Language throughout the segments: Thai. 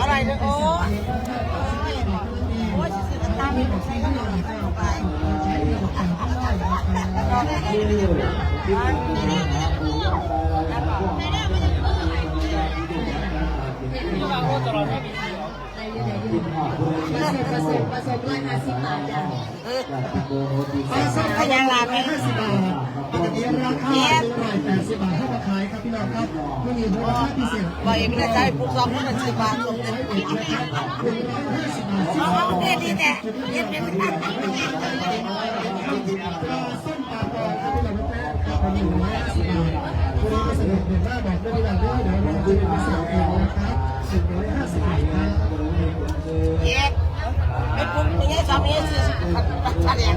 อะไรเนี่ยโอ้ยโอ้ยสื่อตามไม่ใช่ก็หนีไปผสมผสมร้อยห้าสิบบาทจ้ะพยานลาไหมห้าสิบบาท ปกติราคาหนึ่งร้อยแปดสิบบาทเท่ากับขายครับพี่น้องครับไม่มีราคาพิเศษบอกเองเลยใจปุ๊บซ้อมให้มันสิบบาทลงเต็มที่หนึ่งร้อยห้าสิบบาทเอาเนี่ยดีแต่เย็นเป็นปลาส้มปลาปอครับพี่น้องครับหนึ่งร้อยห้าสิบบาทวันนี้ก็สนุกเห็นว่าบอกได้เวลาด้วยเดี๋ยวเราดูเป็นพิเศษเองนะครับหนึ่งร้อยห้าสิบบาทครับเย็นไม่ปุ๊บไม่ใช่ซ้อมไม่ใช่สื่อแสดง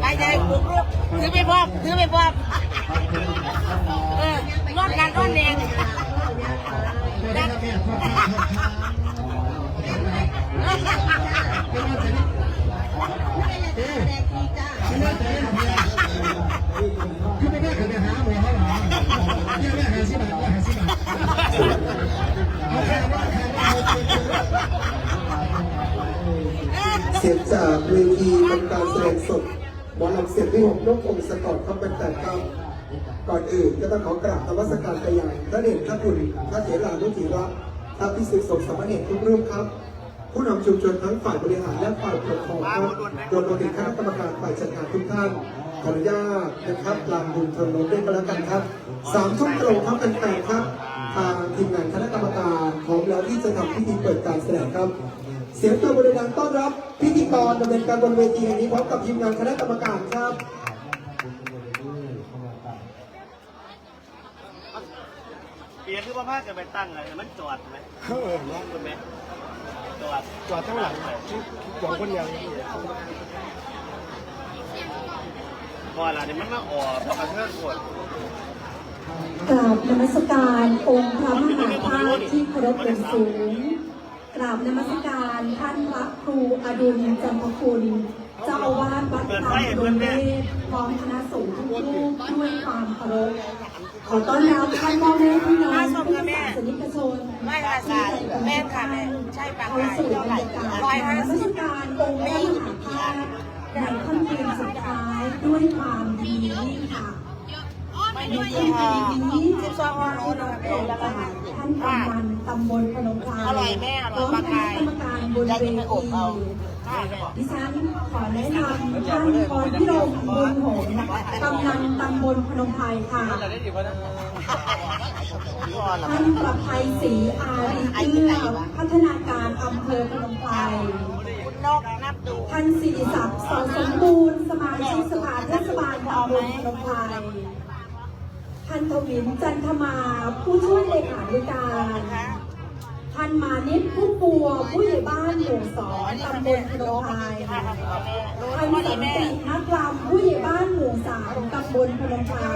ไปใจปุ๊บลูก ถือไปพอมถือไปพอมเออรอดการรอดแรงไม่ได้ครับแม่พ่อเอ๊ะคุณแม่ใจทำไมคือไม่ได้คือไปหาหมอเขาหรอเนี่ยแม่หาสิบาทก็หาสิบาทเอาแค่ว่าแค่ว่าเสียงจากเวทีเป็นการแสดงสด มอลำเสียงที่หกนกองค์สกอตครับเป็นแต่ครับก่อนอื่นก็ต้องขอกราบธรรมสการไปยังพระเดชพระคุณพระเถรานุจิระพระพิสุทธิ์สงฆ์สามเณรทุกรูปครับ ผู้นำชุมชนทั้งฝ่ายบริหารและฝ่ายปกครองครับรวมถึงคณะกรรมการฝ่ายจัดงานทุกท่านขออนุญาตนะครับลาบุญทนลมด้วยกันแล้วกันครับสามทุ่มตรงครับเป็นแปดครับ ทางทีมงานคณะกรรมการพร้อมแล้วที่จะทำพิธีเปิดการแสดงครับ เสียงตัวบริการต้อนรับ พิธีกรดำเนินการบนเวทีแห่งนี้พร้อมกับทีมงานคณะกรรมการครับเปียคือว่าพาจะไปตั้งอะไรมันจอดไหมเออเนาะคุณไหมจอดจอดข้างหลังสองคนยังพอละนี่มันมาออกเพราะกระเทือนปวด กราบนมัสการองค์พระมหาธาตุที่เคารพอย่างสูง กราบนมัสการท่านพระครูอดุลจันทคุณ เจ้าอาวาสวัดกลางดงเวทพร้อมคณะสงฆ์ทุกรูปด้วยความเคารพขอต้อนรับท่านพ่อแม่พี่น้องพุทธศาสนิกชนไม่ค่ะสารแม่ค่ะแม่ใช่ปากเข้าไก่สู่เท่าไหร่รายการร้อยห้าสิชบการองค์พระมหาธาตุในค่ำคืนสุดท้ายด้วยความดี ไม่ในมีค่ำคืนนี้สิบสองโลนะโอกาท่านกำนันตำบลพนมไพรอร่อยแม่อร่อยพร้อมปลาก่ณะกรรมการบนเวทีดิฉันขอแนะนำท่านพรพิรมบุญหงส์กำนันตำบลพนมไพรค่ะท่านประภัยศรีอารีเอื้อพัฒนาการอำเภอพนมไพรคุณนกนับดูท่านสิริศักดิ์สอนสมบูรณ์สมาชิกสภาเทศบาลตำบลพนมไพร ท่านทวินจันทมา ผู้ช่วยเลขาธิการ ท่านมานิดผู้ปัวผู้ใหญ่บ้านหมู่สองตำบลพนมไพรท่านสันตินักรำผู้ใหญ่บ้านหมู่สามตำบลพนมไพร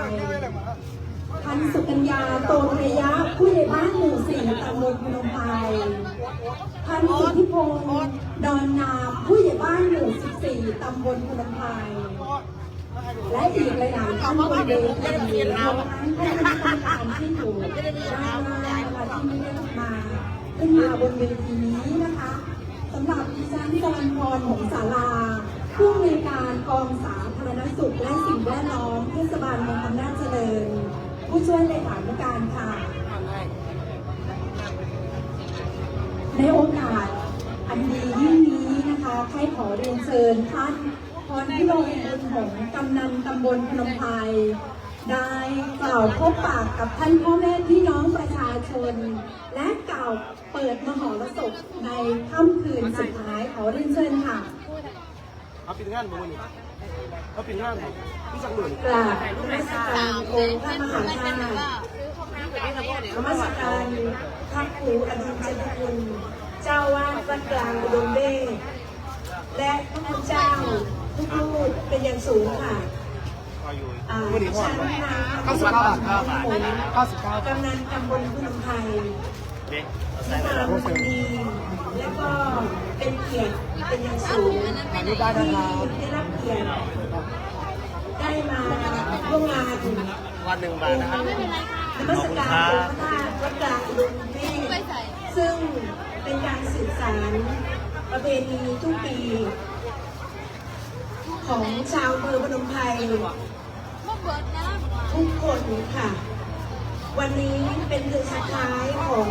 ท่านสุกัญญาโตระยะผู้ใหญ่บ้านหมู่สี่ตำบลพนมไพรท่านสุทธิพงศ์ดอนนามผู้ใหญ่บ้านหมู่สิบสี่ตำบลพนมไพร และอีกหลายๆท่านบนเวทีรวมทั้งท่านคณะกรรมที่อยู่ด้านหน้านะคะที่ไม่ได้มาขึ้นมาบนเวทีนี้นะคะสำหรับดิฉันจรัญพรหงสาราผู้อำนวยการกองสาธารณสุขและสิ่งแวดล้อมเทศบาลเมืองอำนาจเจริญ ผู้ช่วยเลขาธิการค่ะ ในโอกาสอันดียิ่งนี้นะคะใครขอเรียนเชิญท่าน พรพิรมบุญหงกำนันตำบลพนมไพรได้กล่าวพบปากกับท่านพ่อแม่พี่น้องประชาชน และกล่าวเปิดมหรสพในค่ำคืนสุดท้ายขอเรียนเชิญค่ะเอาปิดงานบ่นี่เอาปิดงานบ่พี่สักหมื่นกราบนมัสการองค์พระมหาธาตุนมัสการพระครูอดุลเจริญคุณเจ้าวาดวัดกลางอุดมเวทและพระคุณเจ้า ทุกรูปเป็นอย่างสูงค่ะพออยู่อ่าดิฉันนางเก้าสิบเก้าบาทเก้าบาทเก้าสิบเก้ากำนันตำบลพนมไทยเด็กเอาใส่ที่ไปมาแล้ววันดีและก็เป็นเกียรติเป็นอย่างสูงที่ได้รับเกียรติได้มาร่วมงานวันหนึ่งบาทนะครับนมัสการองค์พระธาตุวัดกลางอุดมเวทซึ่งเป็นการสืบสารประเพณีทุกปี ของชาวอำเภอพนมไพรทุกคนค่ะ วันนี้เป็นเดือนสุดท้ายของ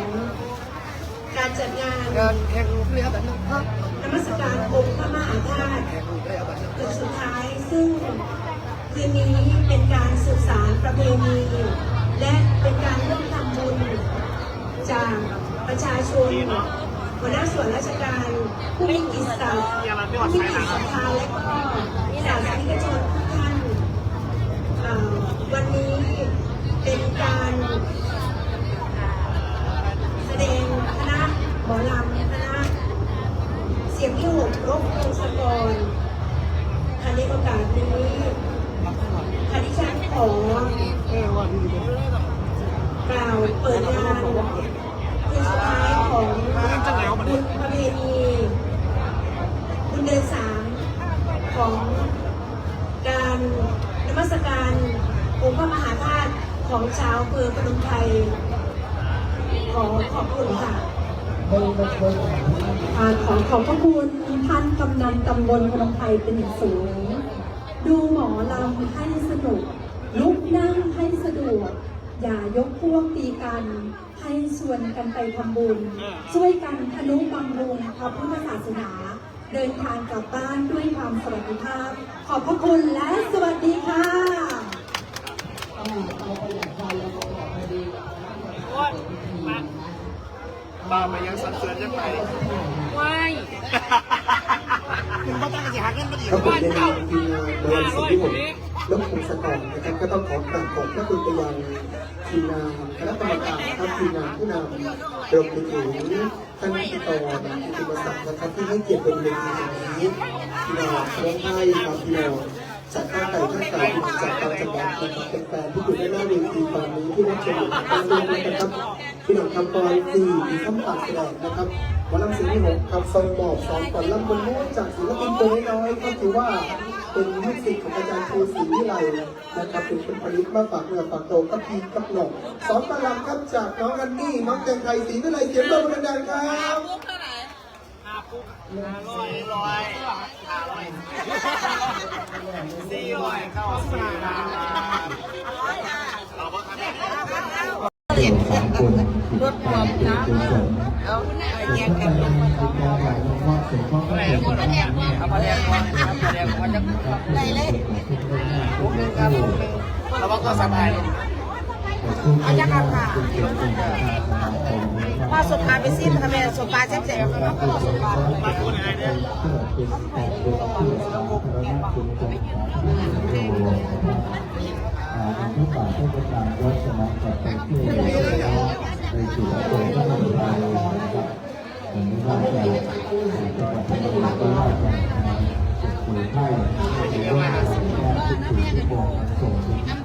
การจัดงานแข่งเรือแบบนั้นครับนมัสการองค์พระมหาธาตุจุดสุดท้ายซึ่งคืนนี้เป็นการสืบสารประเพณีและเป็นการร่วมทำบุญจากประชาชนหัวหน้าส่วนราชการผู้มีจิตศรัทธาผู้มีจิตศรัทธาและก็ ศาสนิกชนทุกท่านวันนี้เป็นการแสดงคณะหมอลำคณะเสียงที่หกรบพงศกรค่ะในโอกาสนี้ค่ะดิฉันขอกล่าวเปิดงานคืนสุดท้ายของบุญประเพณีบุญเดือนสามของการนมัสการองค์พระมหาธาตุ ของชาวอำเภอพนมไพรขอขอบคุณค่ะขอขอบพระคุณท่านกำนันตำบลพนมไพรเป็นอย่างสูง ดูหมอลำให้สนุก ลุกนั่งให้สะดวก อย่ายกพวกตีกัน ให้ชวนกันไปทำบุญ ช่วยกันทนุบำรุงพระพุทธศาสนา เดินทางกลับบ้านด้วยความสวัสดิภาพ ขอบพระคุณและสวัสดีค่ะ มามายังสันเสริญจะไป ว้ายคุณพ่อตั้งใจหาเงินมาดีครับผมในนามทีมงานบริษัทที่ผมนกพงศกรนะครับก็ต้องขอกราบขอบพระคุณไปยังทีมงานคณะกรรมการครับทีมงานผู้นำรวมไปถึงท่านพิธีกรกิติมศักดิ์นะครับที่ให้เกียรติบนเวทีแห่งนี้พี่น้องร้องไห้ครับพี่น้อง จากข้างไก่ข้างไก่จากตามจังหวัดนะครับเป็นแฟนที่อยู่ด้านหน้าเวทีตอนนี้ที่รับชมด้านด้วยนะครับพี่หน้องคำกรสี่มีคำปากแสดงนะครับวันลำเสียงที่หกครับทรงหมอบสองก่อนลำบนม้วนจากศิลปินตัวน้อยก็ถือว่าเป็นลูกศิษย์ของอาจารย์ครูศรีวิไลนะครับเป็นคนผลิตมาฝากเนื้อฝากโตกับพีกับหนองสอนประลำครับจากน้องอันนี่น้องแตงไทยศรีวิไลเสียงโดนดังๆครับ ร้อยร้อยห้าร้อยสี่ร้อยเข้าสี่ร้อยเราก็ทำได้สามคนรถความนะเอาแยกกันมอบสิ่งของให้กับเอามาแดงก่อนเอามาแดงก่อนจะได้เลยผมหนึ่งครับผมหนึ่งแล้วก็สบาย เอาจากเอาค่ะว่าสปาไปซิมค่ะแม่สปาแซ่บๆค่ะสุปาปลาทูไานเนี่ยส่ง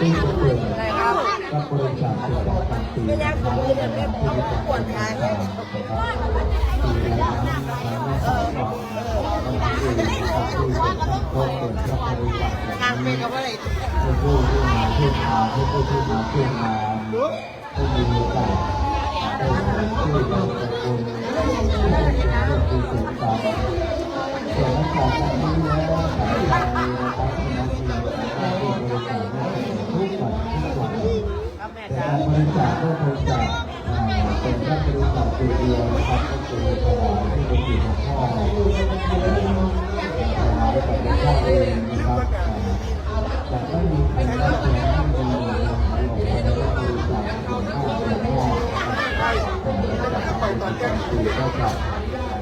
ซึ่งร่วกับริษัทติดต่อทางปีและทางที่ทำให้การปวดขาเนี่ยปีและทางที่ทำให้การปวดขาเนี่ยก็เกิดกับบริษัททางเป็นกับอะไรผู้ที่มาผู้มาผู้ที่มาผู้มาผู้มีโอกาสได้ช่วยเหลือคนที่ถูกกลุ่มการส่วนของการนี้แล้ว ริจาคก็คงจะเป็นรับบริจาคตัวเดียวนะครับก็คือถวายที่เป็นหลวงพ่อถวายกับหลวงพ่อเองนะครับจะไม่มีใครรับเงินที่เป็นหลวงพ่อบริจาคหลวงพ่อหลวงพ่อจะทำเนการสื่อก็จ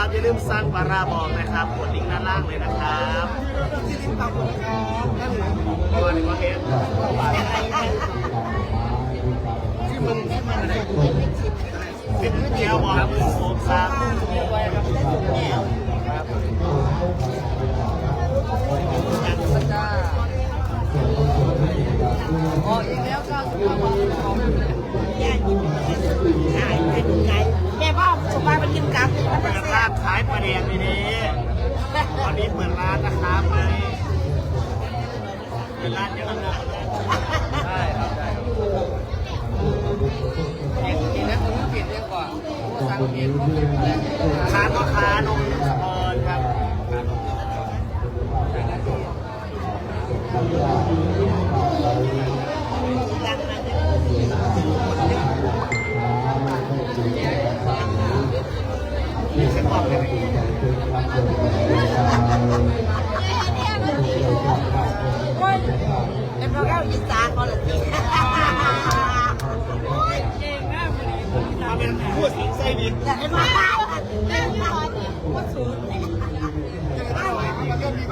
องครับอย่าลืมสร้างปลาราบอกนะครับกดลิงก์ด้านล่างเลยนะครับที่ลิงก์ตามผมครับนั่นตัวนี้ก็เห็นที่มึงที่มันอะไรเป็นก๋วยเตี๋ยวบอกครับโอ้ครับอ๋ออีกแล้วก็แย่กินขายไปดูไงแม่พ่อสบายไปกินกับเปิดร้านขายปลาแดงนี่นี่ตอนนี้เปิดร้านนะครับในเปิดร้านเยอะนะใช่ครับใช่กินแล้วคุณกินเยอะกว่าสั่งกินค้าก็ค้านมเปิดครับ เป็นเพราเราอีสานพอหรือที่มาเป็นผู้สิงไส้ดินแต่ไอ้บ้าแม่ไม่พอว่าศูนย์เลย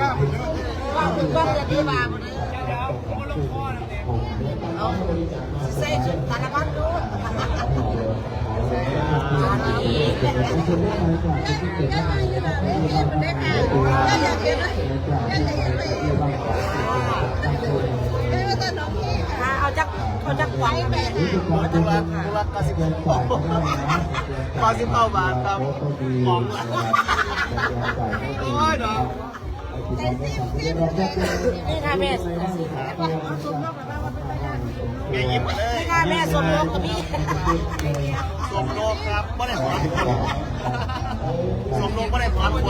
ว่าคุณว่าจะดีมาหมดเลยเอาใส่ชุดสารพัดรู้อันนี้ เอาจักเอาจักหวังแม่ตุลาตุลาเก้าสิบเก้าเก้าสิบเก้าบาทครับมองละโอ้ยดอกนี่ค่ะแม่แม่หยิบมาเลยนี่ค่ะแม่สมรสกับพี่ สมโลกครับไม่ได้ถอนสมโลกไม่ได้ถอนคน